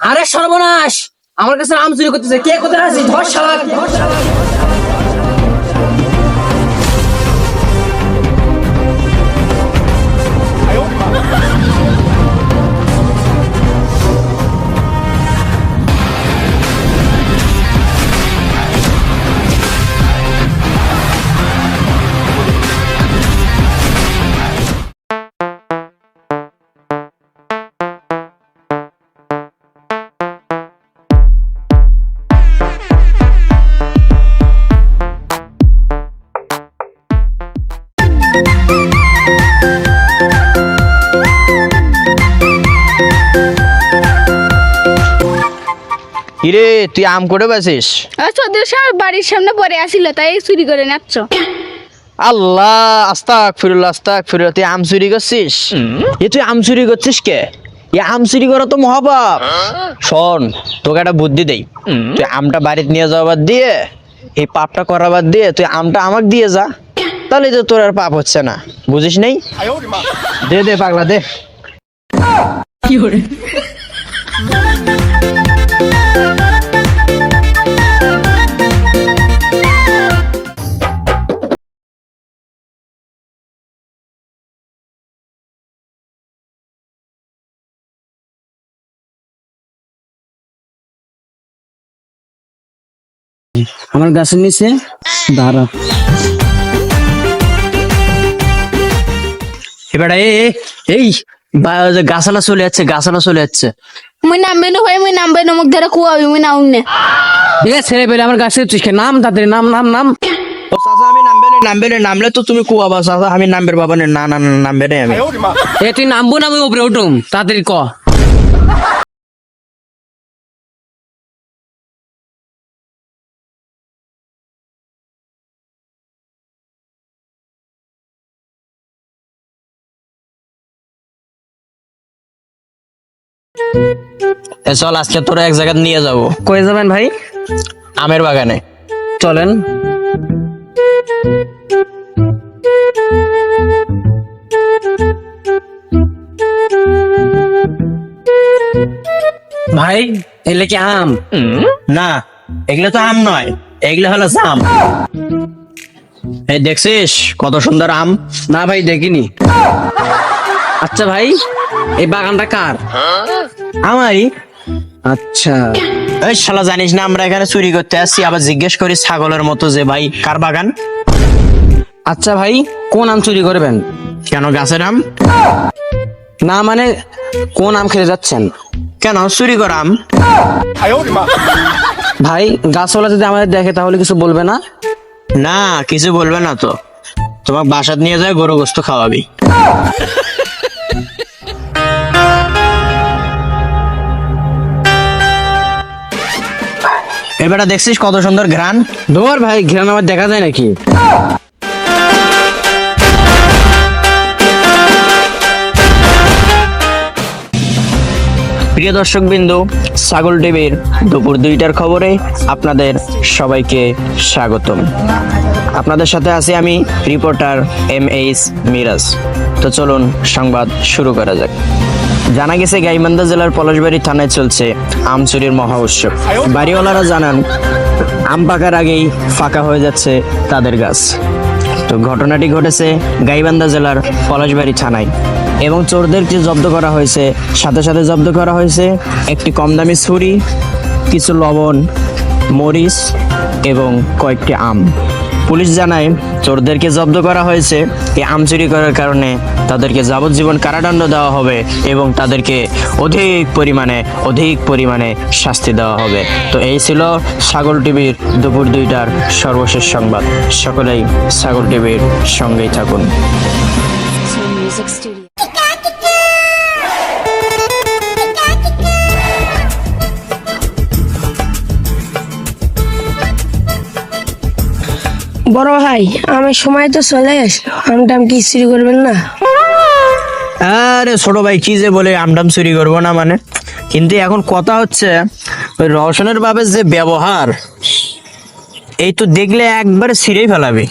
আরে সর্বনাশ! আমার কাছে আম চুরি করতেছে। কে কোথায় আছিস ধর ধর কিরে তুই আম করে বেছিস চোদ্দ সাল বাড়ির সামনে পরে আসিল তাই চুরি করে নাচ্ছ। আল্লাহ আস্তাক ফিরুল্লাহ আস্তাক ফিরুল্লাহ তুই আম চুরি করছিস? এ তুই আম চুরি করছিস কে? এ আম চুরি করা তো মহাপাপ। শোন তোকে একটা বুদ্ধি দেই। তুই আমটা বাড়িতে নিয়ে যাওয়া বাদ দিয়ে এই পাপটা করা বাদ দিয়ে তুই আমটা আমাকে দিয়ে যা। তাহলে তো তোর আর পাপ হচ্ছে না। বুঝিস নেই? দে দে পাগলা দে। আমার গাছের নিচে? দাঁড়া। এবার এ এ, এই চলে যাচ্ছে গাছালা চলে যাচ্ছে। মুই নামবে না ভাই মুই নামবে না মুখ ধরে কুয়াবি মুই নাম না। এ ছেলে পেলে আমার গাছে তুই নাম তাদের নাম নাম নাম। ও চাচা আমি নামবে না নামবে না নামলে তো তুমি কুয়াবা চাচা আমি নামবের বাবা না না না না, নামবে না আমি। এ তুই নামবো না আমি উপরে উঠুম তাড়াতাড়ি ক। চল আজকে তোরা এক জায়গায় নিয়ে যাব। কয়ে যাবেন ভাই? আমের বাগানে। চলেন। ভাই এলে কি আম? না এগুলো তো আম নয় এগুলো হলো জাম। এই দেখছিস কত সুন্দর আম? না ভাই দেখিনি। আচ্ছা ভাই এই বাগানটা কার? আমারই। আচ্ছা। এই শালা জানিস না আমরা এখানে চুরি করতে আসছি আবার জিজ্ঞেস করি ছাগলের মতো যে ভাই কার বাগান? আচ্ছা ভাই কোন আম চুরি করবেন? কেন গাছের আম? না মানে কোন আম খেতে যাচ্ছেন? কেন চুরি করা আম? ভাই গাছওয়ালা যদি আমাদের দেখে তাহলে কিছু বলবে না? না কিছু বলবে না তো। তোমার বাসাত নিয়ে যায় গরু গোস্ত খাওয়াবি। এবারে দেখছিস কত সুন্দর ঘ্রাণ? ধর ভাই ঘেরান আমার দেখা যায় নাকি? প্রিয় দর্শক বিন্দু ছাগল টিভির দুপুর দুইটার খবরে আপনাদের সবাইকে স্বাগতম। আপনাদের সাথে আছি আমি রিপোর্টার এম এইচ মিরাজ। তো চলুন সংবাদ শুরু করা যাক। জানা গেছে, গাইবান্ধা জেলার পলাশবাড়ি থানায় চলছে আম চুরির মহা উৎসব। বাড়িওয়ালারা জানান, আম পাকার আগেই ফাঁকা হয়ে যাচ্ছে তাদের গাছ। তো ঘটনাটি ঘটেছে গাইবান্ধা জেলার পলাশবাড়ি থানায়। এবং চোরদেরকে জব্দ করা হয়েছে, সাথে সাথে জব্দ করা হয়েছে একটি কম দামি ছুরি, কিছু লবণ, মরিচ এবং কয়েকটি আম। পুলিশ জানায়, চোরদেরকে জব্দ করা হয়েছে। এই আম চুরি করার কারণে তাদেরকে যাবজ্জীবন কারাদণ্ড দেওয়া হবে এবং তাদেরকে অধিক পরিমাণে অধিক পরিমাণে শাস্তি দেওয়া হবে। তো এই ছিল সাগর টিভির দুপুর দুইটার সর্বশেষ সংবাদ। সকলেই সাগর টিভির সঙ্গেই থাকুন। বড় ভাই আমি সময় তো চলে আসলো। আমটাম কি চুরি করবেন না? আরে ছোট ভাই কি যে বলে আমডাম চুরি করব না মানে? কিন্তু এখন কথা হচ্ছে ওই রওশনের বাবের যে ব্যবহার এই তো দেখলে একবারে ছিঁড়েই ফেলাবে।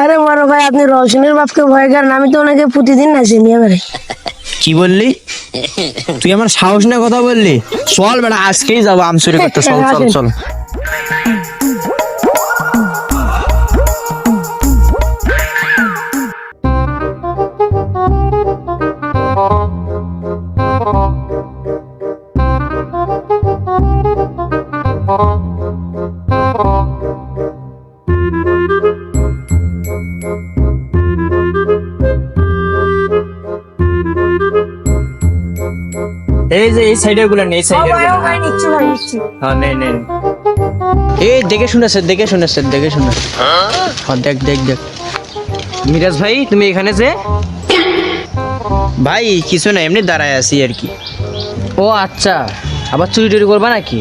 আরে বড় ভাই আপনি রওশনের বাপকে ভয় করেন আমি তো ওনাকে প্রতিদিন নাচি নিয়ে বেড়াই। কি বললি? তুই আমার সাহস না কথা বললি? চল বেটা আজকেই যাব আম চুরি করতে চল চল চল। এই যে এই সাইডেরগুলো নেই সাইডের ভাই হ্যাঁ নেই নেই এই দেখে শুনেছে দেখে শুনেছে দেখে শুনেছে হ্যাঁ দেখ দেখ দেখ। মিরাজ ভাই তুমি এখানে যে? ভাই কিছু না এমনি দাঁড়ায় আছি আর কি। ও আচ্ছা আবার চুরি টুরি করবা নাকি?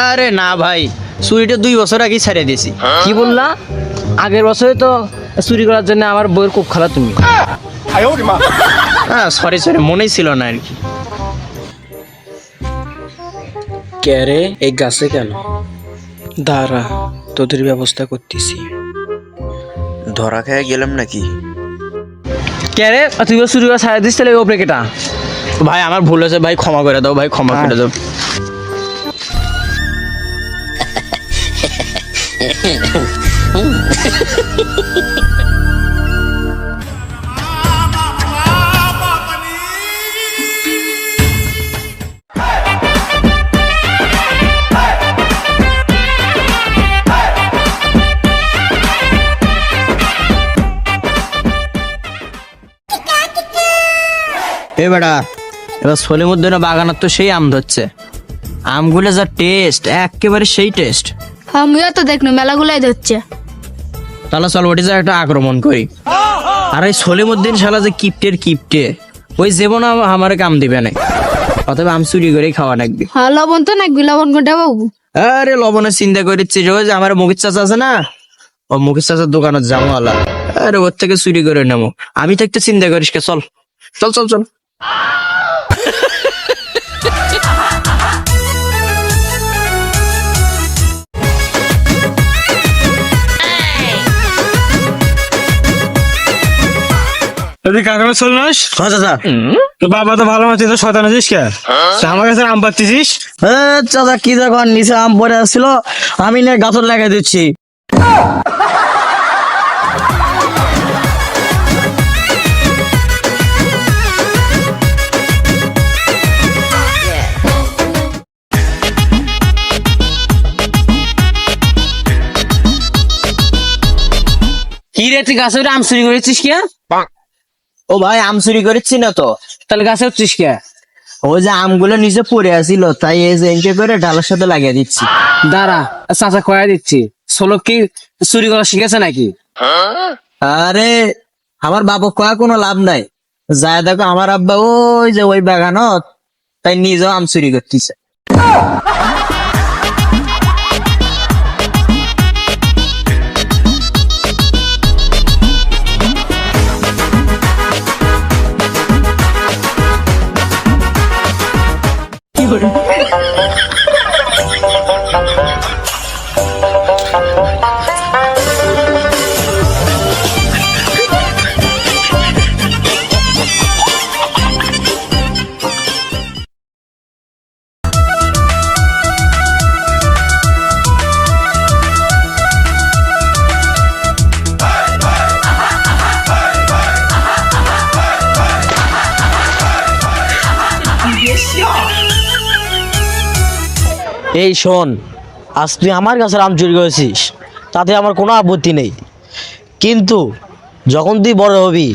আরে না ভাই চুরিটা দুই বছর আগেই ছেড়ে দিয়েছি। কি বললা? আগের বছরে তো চুরি করার জন্য আমার বইয়ের খুব খেলা তুমি। হ্যাঁ সরি সরি মনেই ছিল না আর কি। কে রে এই গাছে কেন? দাঁড়া তোদের ব্যবস্থা করতেছি। ধরা খেয়ে গেলাম নাকি? কে রে তুই শুরু করে সারা দিস তাহলে ওপরে কেটা। ভাই আমার ভুল হয়েছে ভাই ক্ষমা করে দাও ভাই ক্ষমা করে দাও। এ বেটা এবার না বাগানার তো সেই আম ধরছে। আমগুলো যা টেস্ট একেবারে সেই টেস্ট আমিও তো দেখনো মেলাগুলাই ধরছে। তাহলে চল ওটি যা একটা আক্রমণ করি। আর এই মধ্যে শালা যে কিপটের কিপটে ওই যেমন আমার কাম দিবে না। অথবা আম চুরি করেই খাওয়া লাগবে। হ্যাঁ লবণ তো নাকবি লবণ কোনটা বাবু। আরে লবণের চিন্তা করেছি রোজ আমার মুখির চাচা আছে না? ও মুখির চাচার দোকানত জামাওয়ালা। আরে ওর থেকে চুরি করে নেব। আমি থাকতে চিন্তা করিস কে চল। চল চল চল। তুই কাকার চলনাস হ্যাঁ চাচা। তো বাবা তো ভালো মাছ তো শতান আছিস কে? আমার কাছে আম পাচ্ছিস চাচা কি নিচে আম পড়ে আসছিল আমি না গাছর লাগাই দিচ্ছি। তুই গাছে আম চুরি করেছিস কে? ও ভাই আম চুরি করেছি না তো। তাহলে গাছে উঠছিস কে? ওই যে আমগুলো নিচে পড়ে আসছিল তাই এই যে এঁকে করে ডালের সাথে লাগিয়ে দিচ্ছি। দাঁড়া চাচা কয়া দিচ্ছি। সোলক কি চুরি করা শিখেছে নাকি? আরে আমার বাবা কয়া কোনো লাভ নাই। যায় দেখো আমার আব্বা ওই যে ওই বাগানত তাই নিজেও আম চুরি করতেছে। এই শোন, আজ তুই আমার কাছে আম চুরি করেছিস, তাতে আমার কোনো আপত্তি নেই। কিন্তু যখন তুই বড় হবি,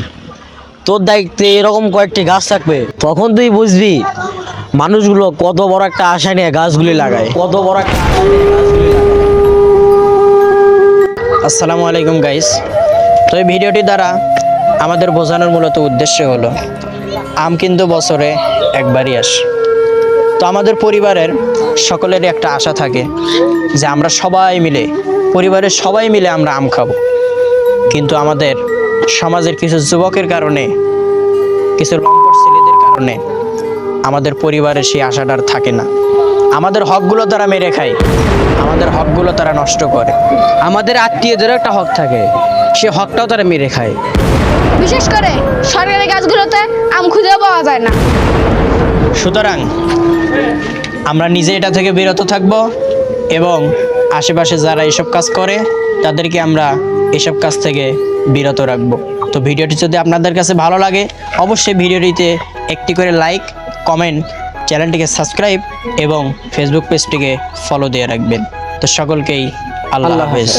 তোর দায়িত্বে এরকম কয়েকটি গাছ থাকবে, তখন তুই বুঝবি মানুষগুলো কত বড় একটা আশা নিয়ে গাছগুলি লাগায়। কত বড় একটা। আসসালামু আলাইকুম গাইস তো এই ভিডিওটি দ্বারা আমাদের বোঝানোর মূলত উদ্দেশ্য হলো, আম কিন্তু বছরে একবারই আসে। তো আমাদের পরিবারের সকলেরই একটা আশা থাকে যে আমরা সবাই মিলে, পরিবারের সবাই মিলে আমরা আম খাব। কিন্তু আমাদের সমাজের কিছু যুবকের কারণে, কিছু ছেলেদের কারণে আমাদের পরিবারের সেই আশাটা আর থাকে না। আমাদের হকগুলো তারা মেরে খায়, আমাদের হকগুলো তারা নষ্ট করে। আমাদের আত্মীয়দেরও একটা হক থাকে, সে হকটাও তারা মেরে খায়। বিশেষ করে সরকারি গাছগুলোতে আম খুঁজেও পাওয়া যায় না। সুতরাং আমরা নিজে এটা থেকে বিরত থাকব এবং আশেপাশে যারা এসব কাজ করে তাদেরকে আমরা এসব কাজ থেকে বিরত রাখব। তো ভিডিওটি যদি আপনাদের কাছে ভালো লাগে অবশ্যই ভিডিওটিতে একটি করে লাইক কমেন্ট চ্যানেলটিকে সাবস্ক্রাইব এবং ফেসবুক পেজটিকে ফলো দিয়ে রাখবেন। তো সকলকেই আল্লাহ হাফেজ।